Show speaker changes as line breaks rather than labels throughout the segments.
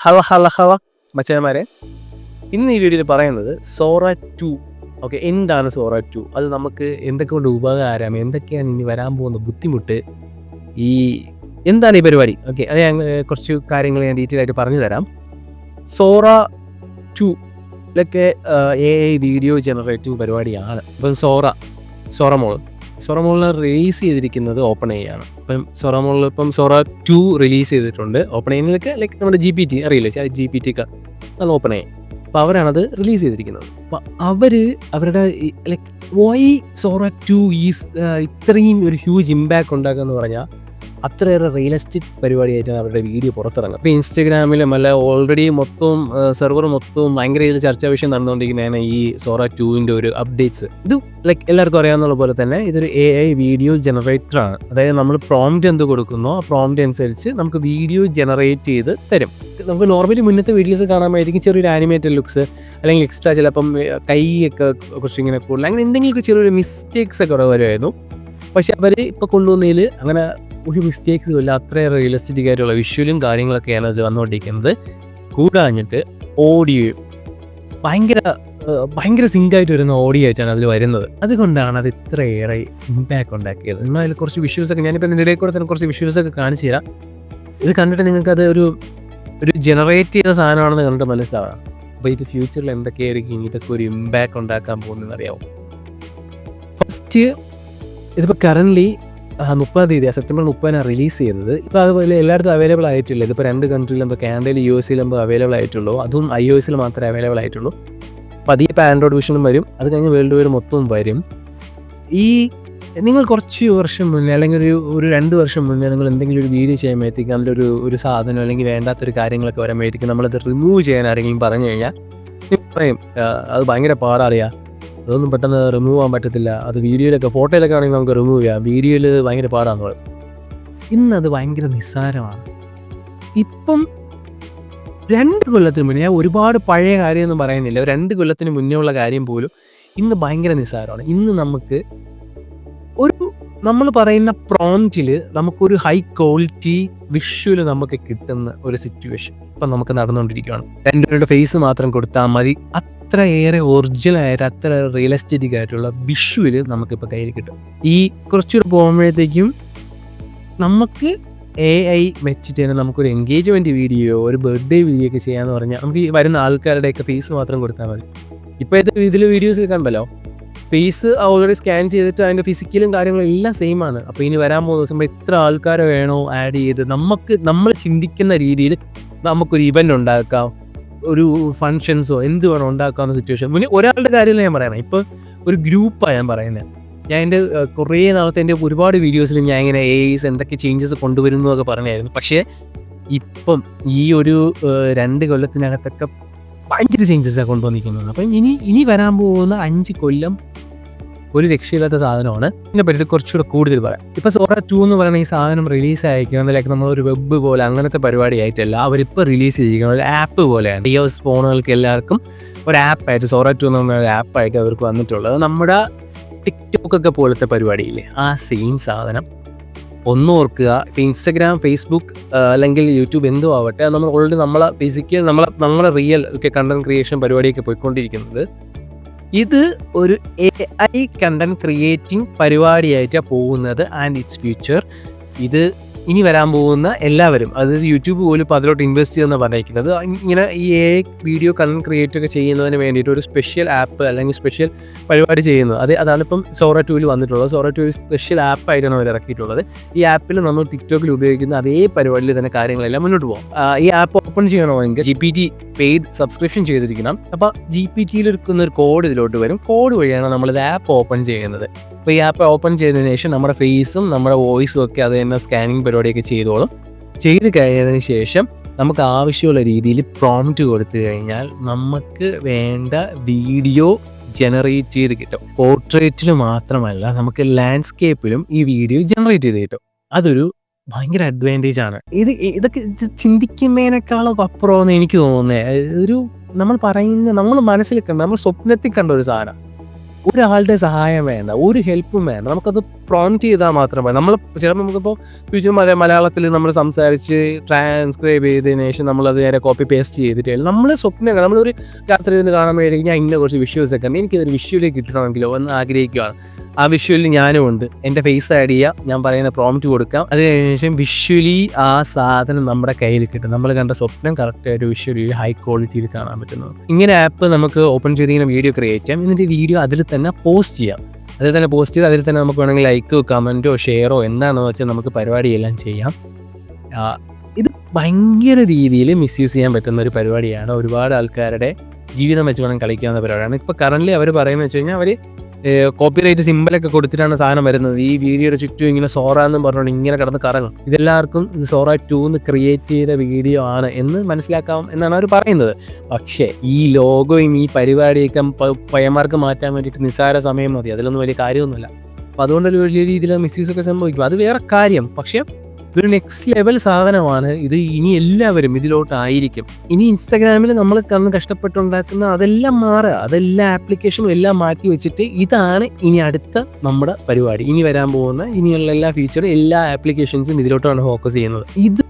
ഹല ഹല ഹല മച്ചന്മാരെ. ഇന്ന് ഈ വീഡിയോയിൽ പറയുന്നത് സോറ ടു. ഓക്കെ എന്താണ് സോറ ടു? അത് നമുക്ക് എന്തൊക്കെ കൊണ്ട് ഉപകാരം എന്തൊക്കെയാണ് ഇനി വരാൻ പോകുന്ന ബുദ്ധിമുട്ട്? ഈ എന്താണ് ഈ പരിപാടി? ഓക്കെ അത് ഞാൻ കുറച്ച് കാര്യങ്ങൾ ഞാൻ ഡീറ്റെയിൽ ആയിട്ട് പറഞ്ഞു തരാം. സോറ ടു ഇതൊക്കെ എ ഐ വീഡിയോ ജനറേറ്റീവ് പരിപാടിയാണ്. ഇപ്പം സോറ സോറ മോൾ സോറ റിലീസ് ചെയ്തിരിക്കുന്നത് ഓപ്പൺ എ ആണ്. ഇപ്പം സോറ മോളിൽ ഇപ്പം സൊറ ടു റിലീസ് ചെയ്തിട്ടുണ്ട്. ഓപ്പൺ എയിലൊക്കെ ലൈക്ക് നമ്മുടെ ജി പി ടി അറിയില്ലേ? ജി പി ടി അത് ഓപ്പൺ എ അപ്പോൾ അവരാണത് റിലീസ് ചെയ്തിരിക്കുന്നത്. അപ്പോൾ അവർ അവരുടെ like why Sora two is ഇത്രയും ഒരു ഹ്യൂജ് ഇമ്പാക്റ്റ് ഉണ്ടാക്കുക എന്ന് പറഞ്ഞാൽ അത്രയേറെ റിയലിസ്റ്റിക് പരിപാടിയായിട്ടാണ് അവരുടെ വീഡിയോ പുറത്തിറങ്ങുന്നത്. ഇപ്പോൾ ഇൻസ്റ്റഗ്രാമിലും അല്ല ഓൾറെഡി മൊത്തവും സെർവർ മൊത്തവും ഭയങ്കര രീതിയിൽ ചർച്ചാ വിഷയം നടന്നുകൊണ്ടിരിക്കുന്നതാണ് ഈ സോറ ടൂവിന്റെ ഒരു അപ്ഡേറ്റ്സ് ഇത് ലൈക്ക് എല്ലാവർക്കും അറിയാവുന്ന പോലെ തന്നെ ഇതൊരു എ ഐ വീഡിയോ ജനറേറ്ററാണ് അതായത് നമ്മൾ പ്രോംപ്റ്റ് എന്ത് കൊടുക്കുന്നോ ആ പ്രോംപ്റ്റ് അനുസരിച്ച് നമുക്ക് വീഡിയോ ജനറേറ്റ് ചെയ്ത് തരും. നമുക്ക് നോർമലി മുന്നത്തെ വീഡിയോസ് കാണാമായിരിക്കും ചെറിയൊരു ആനിമേറ്റഡ് ലുക്സ് അല്ലെങ്കിൽ എക്സ്ട്രാ ചിലപ്പം കൈയൊക്കെ കുറച്ച് ഇങ്ങനെ കൂടുതൽ അങ്ങനെ എന്തെങ്കിലുമൊക്കെ ചെറിയൊരു മിസ്റ്റേക്സ് ഒക്കെ ഉള്ളവരായിരുന്നു പക്ഷെ അവർ ഇപ്പോൾ കൊണ്ടുവന്നതിൽ അങ്ങനെ ഒരു മിസ്റ്റേക്സും ഇല്ല. അത്രയും റിയലിസ്റ്റിക് ആയിട്ടുള്ള വിഷ്വലും കാര്യങ്ങളൊക്കെയാണ് അതിൽ വന്നുകൊണ്ടിരിക്കുന്നത് കൂടാഞ്ഞിട്ട് ഓഡിയോ ഭയങ്കര ഭയങ്കര സിങ്കായിട്ട് വരുന്ന ഓഡിയോ ആയിട്ടാണ് അതിൽ വരുന്നത്. അതുകൊണ്ടാണ് അത് ഇത്രയേറെ ഇമ്പാക്ട് ഉണ്ടാക്കിയത്. നിങ്ങൾ അതിൽ കുറച്ച് വിഷ്വൽസ് ഒക്കെ ഞാനിപ്പോൾ ഇതിന്റെ ഇടയിൽ കൂടെ തന്നെ കുറച്ച് വിഷ്വൽസ് ഒക്കെ കാണിച്ചു തരാം. ഇത് കണ്ടിട്ട് നിങ്ങൾക്ക് അത് ഒരു ഒരു ജനറേറ്റ് ചെയ്ത സാധനമാണെന്ന് കണ്ടിട്ട് മനസ്സിലാവാം അപ്പോൾ ഇത് ഫ്യൂച്ചറിൽ എന്തൊക്കെയായിരിക്കും ഇതൊക്കെ ഒരു ഇമ്പാക്ട് ഉണ്ടാക്കാൻ പോകുന്നതെന്ന് അറിയാമോ ഫസ്റ്റ് ഇതിപ്പോൾ കറന്റ്ലി മുപ്പതാം തീയതി സെപ്റ്റംബർ മുപ്പതിനാണ് റിലീസ് ചെയ്തത്. ഇപ്പോൾ അതുപോലെ എല്ലായിടത്തും അവൈലബിൾ ആയിട്ടില്ല. ഇതിപ്പോൾ രണ്ട് കൺട്രിയിലും ഇപ്പോൾ കാനഡയിൽ യു എസിലും അവൈലബിൾ ആയിട്ടുള്ളൂ. അതും ഐ ഒ എസിൽ മാത്രമേ അവൈലബിൾ ആയിട്ടുള്ളൂ. പതിയെ ഇപ്പോൾ ആൻഡ്രോയിഡ് വിഷനും വരും. അത് കഴിഞ്ഞ് വേൾഡ് വൈഡ് മൊത്തവും വരും. ഈ നിങ്ങൾ കുറച്ച് വർഷം മുന്നേ അല്ലെങ്കിൽ ഒരു ഒരു രണ്ട് വർഷം മുന്നേ നിങ്ങൾ എന്തെങ്കിലും ഒരു വീഡിയോ ചെയ്യുമ്പോഴത്തേക്ക് അതിലൊരു ഒരു സാധനം അല്ലെങ്കിൽ വേണ്ടാത്തൊരു കാര്യങ്ങളൊക്കെ വരുമ്പോഴത്തേക്ക് നമ്മളത് റിമൂവ് ചെയ്യാൻ ആരെങ്കിലും പറഞ്ഞു കഴിഞ്ഞാൽ പറയും "ആ, അത് ഭയങ്കര പാടാറിയാ അതൊന്നും പെട്ടെന്ന് റിമൂവ് ചെയ്യാൻ പറ്റത്തില്ല. അത് വീഡിയോയിലൊക്കെ ഫോട്ടോയിലൊക്കെ ആണെങ്കിൽ നമുക്ക് റിമൂവ് ചെയ്യാം. വീഡിയോയിൽ ഭയങ്കര പാടാന്ന് പറയും. ഇന്നത് ഭയങ്കര നിസ്സാരമാണ്. ഇപ്പം രണ്ട് കൊല്ലത്തിന് മുന്നേ ഞാൻ ഒരുപാട് പഴയ കാര്യമൊന്നും പറയുന്നില്ല. രണ്ട് കൊല്ലത്തിന് മുന്നേ ഉള്ള കാര്യം പോലും ഇന്ന് ഭയങ്കര നിസ്സാരമാണ്. ഇന്ന് നമുക്ക് ഒരു നമ്മൾ പറയുന്ന പ്രോംറ്റിൽ നമുക്കൊരു ഹൈ ക്വാളിറ്റി വിഷ്വൽ നമുക്ക് കിട്ടുന്ന ഒരു സിറ്റുവേഷൻ ഇപ്പം നമുക്ക് നടന്നുകൊണ്ടിരിക്കുകയാണ്. രണ്ടുപേരുടെ ഫേസ് മാത്രം കൊടുത്താൽ മതി. അത്രയേറെ ഒറിജിനൽ ആയിട്ട് അത്ര റിയലിസ്റ്റിക് ആയിട്ടുള്ള വിഷ്വൽ നമുക്കിപ്പോൾ കയ്യിൽ കിട്ടും. ഈ കുറച്ചുകൂടെ പോകുമ്പോഴത്തേക്കും നമുക്ക് എ ഐ വെച്ചിട്ട് തന്നെ നമുക്കൊരു എൻഗേജ്മെന്റ് വീഡിയോ ഒരു ബർത്ത്ഡേ വീഡിയോ ഒക്കെ ചെയ്യാമെന്ന് പറഞ്ഞാൽ നമുക്ക് ഈ വരുന്ന ആൾക്കാരുടെയൊക്കെ ഫേസ് മാത്രം കൊടുത്താൽ മതി. ഇപ്പോഴത്തെ ഇതിൽ വീഡിയോസ് കണ്ടല്ലോ? ഫേസ് ഓൾറെഡി സ്കാൻ ചെയ്തിട്ട് അതിന്റെ ഫിസിക്കലും കാര്യങ്ങളും എല്ലാം സെയിം ആണ്. അപ്പോൾ ഇനി വരാൻ പോകുന്ന ദിവസം ഇത്ര ആൾക്കാരെ വേണോ ആഡ് ചെയ്ത്? നമുക്ക് നമ്മൾ ചിന്തിക്കുന്ന രീതിയിൽ നമുക്കൊരു ഇവന്റ് ഉണ്ടാക്കാം. ഒരു ഫങ്ഷൻസോ എന്ത് വേണം ഉണ്ടാക്കാവുന്ന സിറ്റുവേഷൻ പിന്നെ ഒരാളുടെ കാര്യമല്ല ഞാൻ പറയണം ഇപ്പോൾ ഒരു ഗ്രൂപ്പാണ് ഞാൻ പറയുന്നത് ഞാൻ എന്റെ കുറേ നാളത്തെ എന്റെ ഒരുപാട് വീഡിയോസിൽ ഞാൻ ഇങ്ങനെ എയ്സ് എന്തൊക്കെ ചേഞ്ചസ് കൊണ്ടുവരുന്നു എന്നൊക്കെ പറഞ്ഞായിരുന്നു. പക്ഷേ ഇപ്പം ഈ ഒരു രണ്ട് കൊല്ലത്തിനകത്തൊക്കെ ഭയങ്കര ചേഞ്ചസാണ് കൊണ്ടുവന്നിരിക്കുന്നത്. അപ്പം ഇനി ഇനി വരാൻ പോകുന്ന അഞ്ച് കൊല്ലം ഒരു രക്ഷയില്ലാത്ത സാധനമാണ്. ഇതിനെ പറ്റി കുറച്ചുകൂടെ കൂടുതൽ പറയാം. ഇപ്പൊ സോറ ടു എന്ന് പറയുന്ന ഈ സാധനം റിലീസ് ആയിരിക്കുന്നത് ലൈക്ക് നമ്മൾ ഒരു വെബ് പോലെ അങ്ങനത്തെ പരിപാടി ആയിട്ടല്ല അവരിപ്പോൾ റിലീസ് ചെയ്തിരിക്കുന്ന ഒരു ആപ്പ് പോലെയാണ്. ഡി എസ് ഫോണുകൾക്ക് എല്ലാവർക്കും ഒരു ആപ്പായിട്ട് സോറ ടു എന്ന് പറഞ്ഞ ഒരു ആപ്പായിട്ട് അവർക്ക് വന്നിട്ടുള്ളത്. നമ്മുടെ ടിക്ടോക്ക് ഒക്കെ പോലത്തെ പരിപാടിയില്ലേ? ആ സെയിം സാധനം. ഒന്ന് ഓർക്കുക. ഇപ്പം ഇൻസ്റ്റഗ്രാം ഫേസ്ബുക്ക് അല്ലെങ്കിൽ യൂട്യൂബ് എന്തോ ആവട്ടെ. നമ്മൾ ഓൾറെഡി നമ്മളെ ബേസിക്കലി നമ്മളെ നമ്മളെ റിയൽ ഒക്കെ കണ്ടന്റ് ക്രിയേഷൻ പരിപാടിയൊക്കെ പോയിക്കൊണ്ടിരിക്കുന്നത്. ഇത് ഒരു എ ഐ കണ്ടന്റ് ക്രിയേറ്റിംഗ് പരിപാടിയായിട്ടാണ് പോകുന്നത് ആൻഡ് ഇറ്റ്സ് ഫ്യൂച്ചർ ഇത് ഇനി വരാൻ പോകുന്ന എല്ലാവരും അതായത് യൂട്യൂബ് പോലും ഇപ്പോൾ അതിലോട്ട് ഇൻവെസ്റ്റ് ചെയ്യുന്ന പറഞ്ഞിരിക്കുന്നത്. ഇങ്ങനെ ഈ എ വീഡിയോ കണ്ടന്റ് ക്രിയേറ്റ് ഒക്കെ ചെയ്യുന്നതിന് വേണ്ടിയിട്ട് ഒരു സ്പെഷ്യൽ ആപ്പ് അല്ലെങ്കിൽ സ്പെഷ്യൽ പരിപാടി ചെയ്യുന്നത് അത് അതാണ് ഇപ്പം സോറ ടൂവിൽ വന്നിട്ടുള്ളത്. സോറ ടൂവിൽ ഒരു സ്പെഷ്യൽ ആപ്പായിട്ടാണ് അവർ ഇറക്കിയിട്ടുള്ളത്. ഈ ആപ്പിൽ നമ്മൾ ടിക്ടോക്കിൽ ഉപയോഗിക്കുന്ന അതേ പരിപാടിയിൽ തന്നെ കാര്യങ്ങളെല്ലാം മുന്നോട്ട് പോകും ഈ ആപ്പ് ഓപ്പൺ ചെയ്യണമെങ്കിൽ G P T paid subscription ചെയ്തിരിക്കണം. അപ്പോൾ ജി പി ടിയിൽ എടുക്കുന്ന ഒരു കോഡ് ഇതിലോട്ട് വരും. കോഡ് വഴിയാണ് നമ്മളിത് ആപ്പ് ഓപ്പൺ ചെയ്യുന്നത്. അപ്പോൾ ഈ ആപ്പ് ഓപ്പൺ ചെയ്തതിന് ശേഷം നമ്മുടെ ഫേസും നമ്മുടെ വോയിസും ഒക്കെ അത് തന്നെ സ്കാനിങ് പരിപാടിയൊക്കെ ചെയ്തോളും. ചെയ്ത് കഴിഞ്ഞതിന് ശേഷം നമുക്ക് ആവശ്യമുള്ള രീതിയിൽ പ്രോംപ്റ്റ് കൊടുത്തു കഴിഞ്ഞാൽ നമുക്ക് വേണ്ട വീഡിയോ ജനറേറ്റ് ചെയ്ത് കിട്ടും. പോർട്രേറ്റിൽ മാത്രമല്ല നമുക്ക് ലാൻഡ്സ്കേപ്പിലും ഈ വീഡിയോ ജനറേറ്റ് ചെയ്ത് കിട്ടും. അതൊരു ഭയങ്കര അഡ്വാന്റേജ് ആണ്. ഇത് ഇതൊക്കെ ഇത് ചിന്തിക്കുന്നതിനേക്കാളും അപ്പുറമെന്ന് എനിക്ക് തോന്നുന്നത് ഒരു നമ്മൾ പറയുന്ന നമ്മൾ മനസ്സിൽ കണ്ട നമ്മൾ സ്വപ്നത്തിൽ കണ്ട ഒരു സാധനം. ഒരാളുടെ സഹായം വേണ്ട ഒരു ഹെൽപ്പും വേണ്ട. നമുക്കത് പ്രോംപ്റ്റ് ചെയ്താൽ മാത്രം മതി. നമ്മൾ ചിലപ്പോൾ നമുക്കിപ്പോൾ ഫ്യൂച്ചർ മല മലയാളത്തിൽ നമ്മൾ സംസാരിച്ച് ട്രാൻസ്ക്രൈബ് ചെയ്തതിന് ശേഷം നമ്മളത് നേരെ കോപ്പി പേസ്റ്റ് ചെയ്തിട്ട് നമ്മൾ സ്വപ്നം നമ്മളൊരു രാത്രി ഇരുന്ന് കാണാൻ വേണ്ടി ഞാൻ ഇന്ന കുറച്ച് വിഷ്വൽസ് ഒക്കെ എനിക്കിതൊരു വിഷ്വലി കിട്ടണമെങ്കിലോ എന്ന് ആഗ്രഹിക്കുകയാണ് ആ വിഷ്വലിൽ ഞാനും ഉണ്ട്. എന്റെ ഫേസ് ആഡ് ചെയ്യുക ഞാൻ പറയുന്ന പ്രോംപ്റ്റ് കൊടുക്കാം. അതിനുശേഷം വിഷ്വലി ആ സാധനം നമ്മുടെ കയ്യിൽ കിട്ടും. നമ്മൾ കണ്ട സ്വപ്നം കറക്റ്റായിട്ട് വിഷ്വലി ഹൈ ക്വാളിറ്റിയിൽ കാണാൻ പറ്റുന്നത് ഇങ്ങനെ ആപ്പ് നമുക്ക് ഓപ്പൺ ചെയ്ത് ഇങ്ങനെ വീഡിയോ ക്രിയേറ്റ് ചെയ്യാം. എന്നിട്ട് വീഡിയോ അതിൽ തന്നെ പോസ്റ്റ് ചെയ്യാം. അതിൽ തന്നെ പോസ്റ്റ് ചെയ്ത് അതിൽ തന്നെ നമുക്ക് വേണമെങ്കിൽ ലൈക്കോ കമന്റോ ഷെയറോ എന്താണെന്ന് വെച്ചാൽ നമുക്ക് പരിപാടിയെല്ലാം ചെയ്യാം. ഇത് ഭയങ്കര രീതിയിൽ മിസ്യൂസ് ചെയ്യാൻ പറ്റുന്ന ഒരു പരിപാടിയാണ്. ഒരുപാട് ആൾക്കാരുടെ ജീവിതം വെച്ച് വേണം കളിക്കാവുന്ന പരിപാടിയാണ്. ഇപ്പോൾ കറന്റ് അവർ പറയുന്നത് വെച്ച് കഴിഞ്ഞാൽ അവർ കോപ്പിറൈറ്റ് സിമ്പിളൊക്കെ കൊടുത്തിട്ടാണ് സാധനം വരുന്നത്. ഈ വീഡിയോയുടെ ചുറ്റും ഇങ്ങനെ സോറ എന്ന് പറഞ്ഞുകൊണ്ട് ഇങ്ങനെ കിടന്ന് കറങ്ങും. ഇതെല്ലാവർക്കും ഇത് സോറ ടു എന്ന് ക്രിയേറ്റ് ചെയ്ത വീഡിയോ ആണ് എന്ന് മനസ്സിലാക്കാം എന്നാണ് അവർ പറയുന്നത്. പക്ഷേ ഈ ലോഗോയും ഈ പരിപാടിയൊക്കെ പയ്യന്മാർക്ക് മാറ്റാൻ വേണ്ടിയിട്ട് നിസ്സാര സമയം മതി. അതിലൊന്നും വലിയ കാര്യമൊന്നുമില്ല. അപ്പോൾ അതുകൊണ്ട് വലിയ രീതിയിൽ മിസ്യൂസൊക്കെ സംഭവിക്കും. അത് വേറെ കാര്യം. പക്ഷേ ഇതൊരു നെക്സ്റ്റ് ലെവൽ സാധനമാണ്. ഇത് ഇനി എല്ലാവരും ഇതിലോട്ടായിരിക്കും. ഇനി ഇൻസ്റ്റാഗ്രാമിൽ നമ്മൾ കണ്ണ് കഷ്ടപ്പെട്ടുണ്ടാക്കുന്ന അതെല്ലാം മാറുക. അതെല്ലാ ആപ്ലിക്കേഷനും എല്ലാം മാറ്റി വെച്ചിട്ട് ഇതാണ് ഇനി അടുത്ത നമ്മുടെ പരിപാടി. ഇനി വരാൻ പോകുന്ന ഇനിയുള്ള എല്ലാ ഫീച്ചറും എല്ലാ ആപ്ലിക്കേഷൻസും ഇതിലോട്ടാണ് ഫോക്കസ് ചെയ്യുന്നത്. ഇത്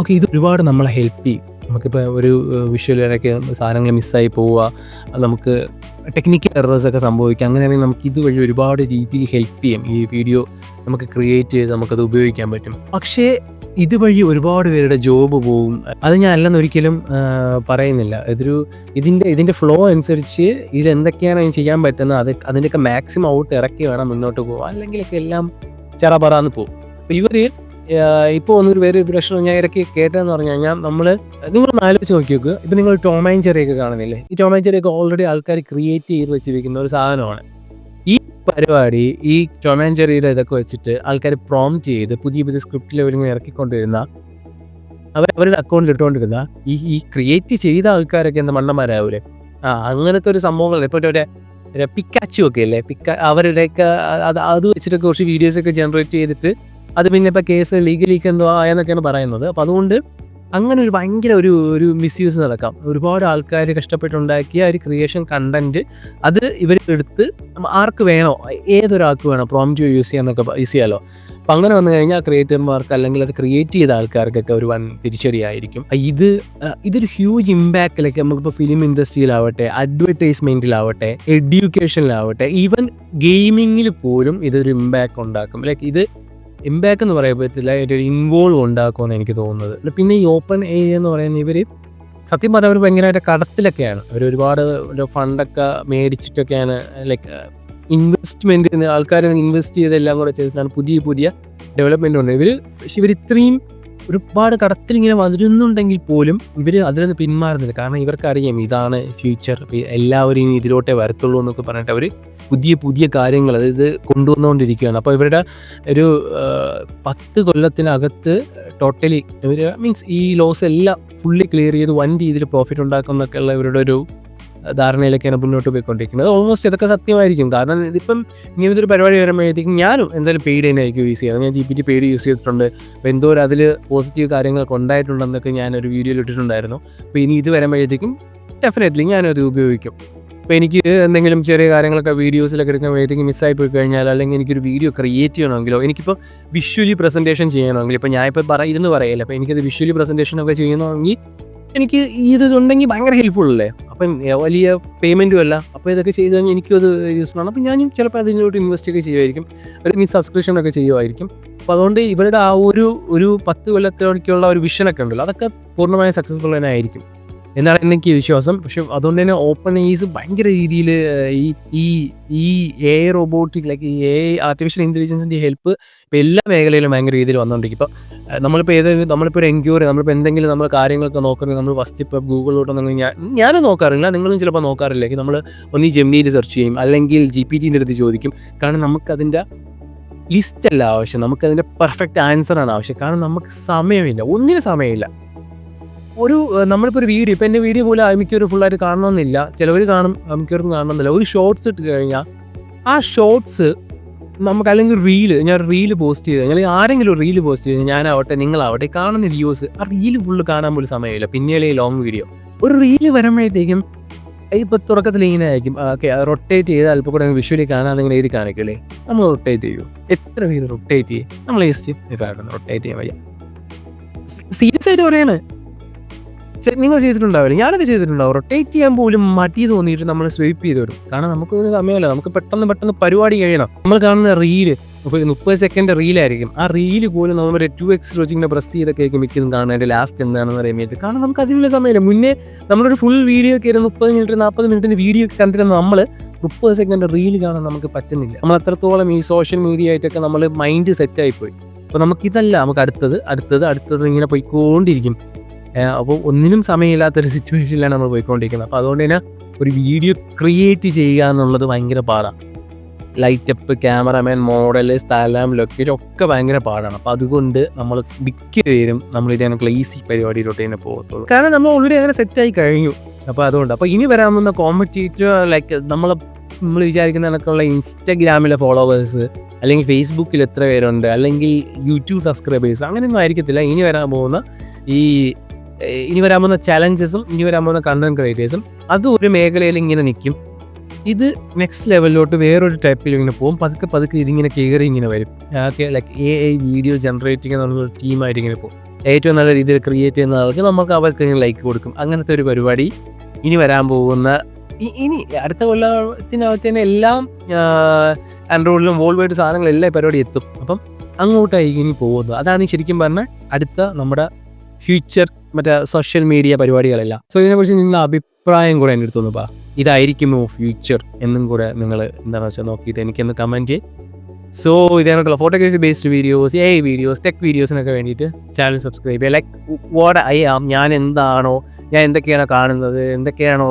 ഓക്കെ ഇത് ഒരുപാട് നമ്മളെ ഹെൽപ്പ് ചെയ്യും. നമുക്കിപ്പോൾ ഒരു വിഷ്വലിടയ്ക്ക് സാധനങ്ങൾ മിസ്സായി പോവുക. നമുക്ക് ടെക്നിക്കൽ എറേഴ്സ് ഒക്കെ സംഭവിക്കാം അങ്ങനെയാണെങ്കിൽ നമുക്ക് ഇതുവഴി ഒരുപാട് രീതിയിൽ ഹെൽപ്പ് ചെയ്യും. ഈ വീഡിയോ നമുക്ക് ക്രിയേറ്റ് ചെയ്ത് നമുക്കത് ഉപയോഗിക്കാൻ പറ്റും. പക്ഷേ ഇതുവഴി ഒരുപാട് പേരുടെ ജോബ് പോവും. അത് ഞാൻ അല്ലെന്ന് ഒരിക്കലും പറയുന്നില്ല. ഇതൊരു ഇതിന്റെ ഇതിന്റെ ഫ്ലോ അനുസരിച്ച് ഇത് എന്തൊക്കെയാണ് അതിന് ചെയ്യാൻ പറ്റുന്നത് അത് അതിന്റെയൊക്കെ മാക്സിമം ഔട്ട് ഇറക്കി വേണം മുന്നോട്ട് പോകാം അല്ലെങ്കിലൊക്കെ എല്ലാം ചെറപറാന്ന് പോകും അപ്പോൾ ഇവർ ഇപ്പോൾ ഒന്നൊരു വേറെ പ്രശ്നം ഞാൻ ഇടയ്ക്ക് കേട്ടതെന്ന് പറഞ്ഞു കഴിഞ്ഞാൽ നമ്മൾ നിങ്ങൾ ആലോചിച്ച് നോക്കി ഇപ്പം നിങ്ങൾ ടോമാൻ ചെറിയൊക്കെ കാണുന്നില്ലേ? ഈ ടോമാൻ ചെറിയൊക്കെ ഓൾറെഡി ആൾക്കാർ ക്രിയേറ്റ് ചെയ്ത് വെച്ചിരിക്കുന്ന ഒരു സാധനമാണ്. ഈ പരിപാടി ഈ ടോമാൻ ചെറിയുടെ ഇതൊക്കെ വെച്ചിട്ട് ആൾക്കാർ പ്രോംപ്റ്റ് ചെയ്ത് പുതിയ പുതിയ സ്ക്രിപ്റ്റിൽ അവരിങ്ങനെ ഇറക്കിക്കൊണ്ടിരുന്ന അവർ അവരുടെ അക്കൗണ്ടിൽ ഇട്ടുകൊണ്ടിരുന്ന ഈ ഈ ക്രിയേറ്റ് ചെയ്ത ആൾക്കാരൊക്കെ എന്താ മണ്ണന്മാരാവൂലേ? ആ അങ്ങനത്തെ ഒരു സംഭവങ്ങൾ ഇപ്പോൾ ഒരു പിക്കാച്ചു ഒക്കെ അല്ലേ പിക്ക അവരുടെയൊക്കെ അത് അത് വെച്ചിട്ടൊക്കെ കുറച്ച് വീഡിയോസൊക്കെ ജനറേറ്റ് ചെയ്തിട്ട് അത് പിന്നെ ഇപ്പോൾ കേസ് ലീഗലിക്ക് എന്തോ ആയെന്നൊക്കെയാണ് പറയുന്നത്. അപ്പോൾ അതുകൊണ്ട് അങ്ങനെ ഒരു ഭയങ്കര ഒരു ഒരു മിസ്യൂസ് നടക്കാം. ഒരുപാട് ആൾക്കാർ കഷ്ടപ്പെട്ടുണ്ടാക്കിയ ഒരു ക്രിയേഷൻ കണ്ടന്റ് അത് ഇവർ എടുത്ത് ആർക്ക് വേണോ ഏതൊരാൾക്ക് വേണോ പ്രോംറ്റ് യൂസ് ചെയ്യാന്നൊക്കെ യൂസ് ചെയ്യാലോ. അപ്പം അങ്ങനെ വന്നു കഴിഞ്ഞാൽ ക്രിയേറ്റർമാർക്ക് അല്ലെങ്കിൽ അത് ക്രിയേറ്റ് ചെയ്ത ആൾക്കാർക്കൊക്കെ ഒരു വൻ തിരിച്ചടിയായിരിക്കും. ഇത് ഇതൊരു ഹ്യൂജ് ഇമ്പാക്റ്റിലേക്ക് നമുക്കിപ്പോൾ ഫിലിം ഇൻഡസ്ട്രിയിലാവട്ടെ അഡ്വർടൈസ്മെന്റിലാവട്ടെ എഡ്യൂക്കേഷനിലാവട്ടെ ഈവൻ ഗെയിമിങ്ങിൽ പോലും ഇതൊരു ഇമ്പാക്റ്റ് ഉണ്ടാക്കും. ലൈക്ക് ഇത് ഇമ്പാക്റ്റ് എന്ന് പറയത്തില്ല ഒരു ഇൻവോൾവ് ഉണ്ടാക്കുമെന്ന് എനിക്ക് തോന്നുന്നത്. പിന്നെ ഈ ഓപ്പൺ എ എന്ന് പറയുന്ന ഇവർ സത്യം പറഞ്ഞാൽ അവർ ഭയങ്കരമായിട്ട് കടത്തിലൊക്കെയാണ്. അവർ ഒരുപാട് ഫണ്ടൊക്കെ മേടിച്ചിട്ടൊക്കെയാണ് ലൈക്ക് ഇൻവെസ്റ്റ്മെന്റ് ആൾക്കാർ ഇൻവെസ്റ്റ് ചെയ്തെല്ലാം കൂടെ ചെയ്തിട്ടാണ് പുതിയ പുതിയ ഡെവലപ്മെന്റ് ഉണ്ട് ഇവർ പക്ഷെ ഇവർ ഇത്രയും ഒരുപാട് കടത്തിൽ ഇങ്ങനെ വരുന്നുണ്ടെങ്കിൽ പോലും ഇവർ അതിൽ നിന്ന് പിന്മാറുന്നില്ല. കാരണം ഇവർക്കറിയാം ഇതാണ് ഫ്യൂച്ചർ എല്ലാവരും ഇനി ഇതിലോട്ടേ വരത്തുള്ളൂ എന്നൊക്കെ പറഞ്ഞിട്ട് അവർ പുതിയ പുതിയ കാര്യങ്ങൾ അതായത് കൊണ്ടുവന്നുകൊണ്ടിരിക്കുകയാണ്. അപ്പോൾ ഇവരുടെ ഒരു പത്ത് കൊല്ലത്തിനകത്ത് ടോട്ടലി ഇവർ മീൻസ് ഈ ലോസ് എല്ലാം ഫുള്ളി ക്ലിയർ ചെയ്ത് വൻ രീതിയിൽ പ്രോഫിറ്റ് ഉണ്ടാക്കുന്നൊക്കെ ഉള്ള ഇവരുടെ ഒരു ധാരണയിലൊക്കെയാണ് മുന്നോട്ട് പോയിക്കൊണ്ടിരിക്കുന്നത്. ഓൾമോസ്റ്റ് ഇതൊക്കെ സത്യമായിരിക്കും. കാരണം ഇതിപ്പം ഇങ്ങനത്തെ ഒരു പരിപാടി വരുമ്പോഴത്തേക്കും ഞാനും എന്തായാലും പെയ്ഡ് തന്നെ യൂസ് ചെയ്യുന്നത് ഞാൻ G P T paid use ചെയ്തിട്ടുണ്ട്. അപ്പോൾ എന്തോ അതിൽ പോസിറ്റീവ് കാര്യങ്ങളൊക്കെ ഉണ്ടായിട്ടുണ്ടെന്നൊക്കെ ഒരു വീഡിയോയിൽ ഇട്ടിട്ടുണ്ടായിരുന്നു. അപ്പോൾ ഇനി ഇത് വരുമ്പോഴത്തേക്കും ഡെഫിനറ്റ്ലി ഞാനത് ഉപയോഗിക്കും. അപ്പോൾ എനിക്ക് എന്തെങ്കിലും ചെറിയ കാര്യങ്ങളൊക്കെ വീഡിയോസിലൊക്കെ എടുക്കുമ്പോഴത്തേക്ക് മിസ്സായി പോയി കഴിഞ്ഞാൽ അല്ലെങ്കിൽ എനിക്കൊരു വീഡിയോ ക്രിയേറ്റ് ചെയ്യണമെങ്കിലോ എനിക്കിപ്പോൾ വിഷ്വലി പ്രസന്റേഷൻ ചെയ്യണമെങ്കിൽ ഇപ്പോൾ ഞാൻ ഇപ്പോൾ ഇരുന്ന് പറയില്ല അപ്പോൾ എനിക്കത് വിഷ്വലി പ്രസന്റേഷനൊക്കെ ചെയ്യണമെങ്കിൽ എനിക്ക് ഇതുണ്ടെങ്കിൽ ഭയങ്കര ഹെൽപ്ഫുൾ അല്ലേ? അപ്പം വലിയ പേയ്മെന്റും അല്ല. അപ്പോൾ ഇതൊക്കെ ചെയ്ത് കഴിഞ്ഞാൽ എനിക്കും അത് യൂസ്ഫുൾ ആണ്. അപ്പോൾ ഞാനും ചിലപ്പോൾ അതിനോട്ട് ഇൻവെസ്റ്റ് ഒക്കെ ചെയ്യുമായിരിക്കും. ഒരു മീൻ സബ്സ്ക്രിപ്ഷൻ ഒക്കെ ചെയ്യുമായിരിക്കും. അപ്പോൾ അതുകൊണ്ട് ഇവരുടെ ആ ഒരു ഒരു പത്ത് കൊല്ലത്തേക്കുള്ള ഒരു വിഷനൊക്കെ ഉണ്ടല്ലോ. അതൊക്കെ പൂർണമായും സക്സസ്ഫുൾ തന്നെ ആയിരിക്കും. എന്നാണ് എനിക്ക് വിശ്വാസം. പക്ഷെ അതുകൊണ്ട് തന്നെ ഓപ്പൺ ഏസ് ഭയങ്കര രീതിയിൽ ഈ ഈ എ റോബോട്ടിക് ലൈക്ക് ഈ എ ആർട്ടിഫിഷ്യൽ ഇന്റലിജൻസിന്റെ ഹെൽപ്പ് ഇപ്പോൾ എല്ലാ മേഖലയിലും ഭയങ്കര രീതിയിൽ വന്നുകൊണ്ടിരിക്കും ഇപ്പോൾ നമ്മളിപ്പോൾ ഏത് നമ്മളിപ്പോൾ ഒരു എൻക്വയറി നമ്മളിപ്പോൾ എന്തെങ്കിലും നമ്മൾ കാര്യങ്ങളൊക്കെ നോക്കണമെങ്കിൽ നമ്മൾ ഫസ്റ്റ് ഇപ്പോൾ ഗൂഗിളിലോട്ടൊന്നും ഞാൻ ഞാനും നോക്കാറില്ല നിങ്ങളും ചിലപ്പോൾ നോക്കാറില്ലെങ്കിൽ നമ്മൾ ഒന്ന് ഈ ജെമിനിയിൽ സെർച്ച് ചെയ്യും അല്ലെങ്കിൽ ജി പി ടിന്റെ അടുത്ത് ചോദിക്കും. കാരണം നമുക്കതിന്റെ ലിസ്റ്റല്ല ആവശ്യം. നമുക്കതിന്റെ പെർഫെക്റ്റ് ആൻസറാണ് ആവശ്യം. കാരണം നമുക്ക് സമയമില്ല. ഒന്നിനും സമയമില്ല. ഒരു നമ്മളിപ്പോൾ ഒരു വീഡിയോ ഇപ്പോൾ എന്റെ വീഡിയോ പോലും മിക്കവരും ഫുള്ളായിട്ട് കാണണമെന്നില്ല ചിലവർ കാണും മിക്കവർക്കും കാണണമെന്നില്ല ഒരു ഷോർട്സ് ഇട്ട് കഴിഞ്ഞാൽ ആ ഷോർട്സ് നമുക്ക് അല്ലെങ്കിൽ റീൽ ഞാൻ റീൽ പോസ്റ്റ് ചെയ്ത് അല്ലെങ്കിൽ ആരെങ്കിലും റീൽ പോസ്റ്റ് ചെയ്ത് ഞാനാവട്ടെ നിങ്ങളാവട്ടെ കാണുന്ന വ്യൂസ് ആ റീൽ ഫുള്ള് കാണാൻ പോലും സമയമില്ല പിന്നെയല്ലേ ലോങ് വീഡിയോ ഒരു റീൽ വരുമ്പോഴത്തേക്കും ഇപ്പോൾ തുടക്കത്തിൽ ഇങ്ങനെ ആയിരിക്കും ഓക്കെ റൊട്ടേറ്റ് ചെയ്ത് അല്പം കൂടെ വിഷ്വലി കാണാൻ നിങ്ങൾ എഴുതി കാണിക്കില്ലേ നമ്മൾ റൊട്ടേറ്റ് ചെയ്യൂ എത്ര പേര് റൊട്ടേറ്റ് ചെയ്യും നമ്മൾ ജസ്റ്റ് റൊട്ടേറ്റ് ചെയ്യാൻ വയ്യ സീരിയസ് ആയിട്ട് പറയാണ് നിങ്ങൾ ചെയ്തിട്ടുണ്ടാവില്ല? ഞാനൊക്കെ ചെയ്തിട്ടുണ്ടാവും. റൊട്ടേറ്റ് ചെയ്യാൻ പോലും മടി തോന്നിയിട്ട് നമ്മൾ സ്വൈപ്പ് ചെയ്ത് വരും. കാരണം നമുക്ക് ഒരു സമയമല്ല? നമുക്ക് പെട്ടെന്ന് പെട്ടെന്ന് പരിപാടി കഴിയണം. നമ്മൾ കാണുന്ന റീൽ മുപ്പത് സെക്കൻഡ് റീലായിരിക്കും ആ റീൽ പോലും നമ്മുടെ ടു എക്സ് റോച്ചിങ്ങിനെ പ്രസ് ചെയ്തൊക്കെ മിക്കതും കാണാൻ ലാസ്റ്റ് എന്താണെന്ന് അറിയാൻ വേണ്ടി കാരണം നമുക്ക് അതിനുള്ള സമയമില്ല. മുന്നേ നമ്മളൊരു ഫുൾ വീഡിയോ ഒക്കെ ആയിരുന്നു മുപ്പത് മിനിറ്റ് നാൽപ്പത് മിനിറ്റിന് വീഡിയോ ഒക്കെ കണ്ടിരുന്ന നമ്മൾ മുപ്പത് സെക്കൻഡ് റീൽ കാണാൻ നമുക്ക് പറ്റുന്നില്ല. നമ്മൾ അത്രത്തോളം ഈ സോഷ്യൽ മീഡിയ ആയിട്ടൊക്കെ നമ്മൾ മൈൻഡ് സെറ്റായിപ്പോയി അപ്പോൾ നമുക്കിതല്ല. നമുക്ക് അടുത്തത് അടുത്തത് അടുത്തത് ഇങ്ങനെ പോയിക്കൊണ്ടിരിക്കും. അപ്പോൾ ഒന്നിനും സമയമില്ലാത്തൊരു സിറ്റുവേഷനിലാണ് നമ്മൾ പോയിക്കൊണ്ടിരിക്കുന്നത്. അപ്പോൾ അതുകൊണ്ട് തന്നെ ഒരു വീഡിയോ ക്രിയേറ്റ് ചെയ്യുക എന്നുള്ളത് ഭയങ്കര പാടാണ് ലൈറ്റപ്പ് ക്യാമറമാൻ മോഡൽ സ്ഥലം ലൊക്കേഷൻ ഒക്കെ ഭയങ്കര പാടാണ്. അപ്പോൾ അതുകൊണ്ട് നമ്മൾ മിക്ക പേരും നമ്മൾ ഇതിനെ ഈസി പരിപാടിയിലോട്ട് തന്നെ പോകത്തുള്ളൂ. കാരണം നമ്മൾ ഓൾറെഡി അങ്ങനെ സെറ്റായി കഴിഞ്ഞു. അപ്പോൾ അതുകൊണ്ട്. അപ്പോൾ ഇനി വരാൻ വന്ന കോമ്പറ്റേറ്റീവ് ലൈക്ക് നമ്മൾ നമ്മൾ വിചാരിക്കുന്ന കണക്കുള്ള ഇൻസ്റ്റഗ്രാമിലെ ഫോളോവേഴ്സ് അല്ലെങ്കിൽ ഫേസ്ബുക്കിൽ എത്ര പേരുണ്ട് അല്ലെങ്കിൽ യൂട്യൂബ് സബ്സ്ക്രൈബേഴ്സ് അങ്ങനെയൊന്നും ആയിരിക്കത്തില്ല. ഇനി വരാൻ പോകുന്ന ഈ ഇനി വരാൻ പോകുന്ന ചലഞ്ചസും ഇനി വരാൻ പോകുന്ന കണ്ടന്റ് ക്രിയേറ്റേഴ്സും അത് ഒരു മേഖലയിൽ ഇങ്ങനെ നിൽക്കും ഇത് നെക്സ്റ്റ് ലെവലിലോട്ട് വേറൊരു ടൈപ്പിൽ ഇങ്ങനെ പോകും. പതുക്കെ പതുക്കെ ഇതിങ്ങനെ കയറി ഇങ്ങനെ വരും. Okay like A I video generating എന്നുള്ള ടീമായിട്ട് ഇങ്ങനെ പോകും. ഏറ്റവും നല്ല രീതിയിൽ ക്രിയേറ്റ് ചെയ്യുന്ന ആൾക്ക് നമുക്ക് അവർക്ക് ഇങ്ങനെ ലൈക്ക് കൊടുക്കും. അങ്ങനത്തെ ഒരു പരിപാടി ഇനി വരാൻ പോകുന്ന ഇനി അടുത്ത കൊല്ലത്തിനകത്ത് തന്നെ എല്ലാം ആൻഡ്രോയിഡിലും വേൾഡ് വൈഡ് സാധനങ്ങളെല്ലാം ഈ പരിപാടി എത്തും. അപ്പം അങ്ങോട്ടായി ഇനി പോകുന്നത്. അതാണ് ശരിക്കും പറഞ്ഞാൽ അടുത്ത നമ്മുടെ ഫ്യൂച്ചർ മറ്റേ സോഷ്യൽ മീഡിയ പരിപാടികളെല്ലാം. സോ ഇതിനെക്കുറിച്ച് നിങ്ങളുടെ അഭിപ്രായം കൂടെ എന്റെ അടുത്തൊന്ന് പാ ഇതായിരിക്കുമോ ഫ്യൂച്ചർ എന്നും കൂടെ നിങ്ങൾ എന്താണെന്ന് വെച്ചാൽ നോക്കിയിട്ട് എനിക്കൊന്ന് comment so ഇതേക്കുള്ള photography based videos A videos tech വീഡിയോസിനൊക്കെ വേണ്ടിയിട്ട് ചാനൽ സബ്സ്ക്രൈബ് ചെയ്യുക. ലൈക്ക് വാട്ട് ഐ ആം ഞാൻ എന്താണോ ഞാൻ എന്തൊക്കെയാണോ കാണുന്നത് എന്തൊക്കെയാണോ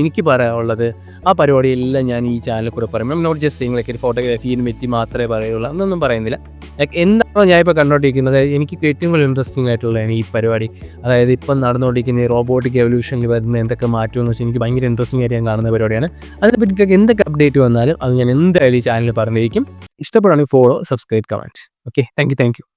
എനിക്ക് പറയാനുള്ളത് ആ പരിപാടിയെല്ലാം ഞാൻ ഈ ചാനലിൽ കൂടെ പറയും. നോട്ട് ജസ്റ്റ് സെയിങ് ലൈക്ക് ഫോട്ടോഗ്രാഫിയെ പറ്റി മാത്രമേ പറയുള്ളൂ. എന്നൊന്നും പറയുന്നില്ല. ലൈക്ക് എന്താണോ ഞാൻ ഇപ്പോൾ കണ്ടുകൊണ്ടിരിക്കുന്നത് എനിക്ക് ഏറ്റവും കൂടുതൽ ഇൻട്രസ്റ്റിംഗ് ആയിട്ടുള്ളതാണ് ഈ പരിപാടി. അതായത് ഇപ്പം നടന്നുകൊണ്ടിരിക്കുന്ന ഈ റോബോട്ടിക് എവല്യൂഷനിൽ വരുന്ന എന്തൊക്കെ മാറ്റമെന്ന് വെച്ചാൽ എനിക്ക് ഭയങ്കര ഇൻട്രസ്റ്റിംഗ് ആയിട്ട് ഞാൻ കാണുന്ന പരിപാടിയാണ്. അതിനെ പറ്റിയിട്ടൊക്കെ എന്തൊക്കെ അപ്ഡേറ്റ് വന്നാലും അത് ഞാൻ എന്തായാലും ഈ ചാനലിൽ പറഞ്ഞിരിക്കും. ഇഷ്ടപ്പെടുകയാണെങ്കിൽ follow subscribe comment okay thank you thank you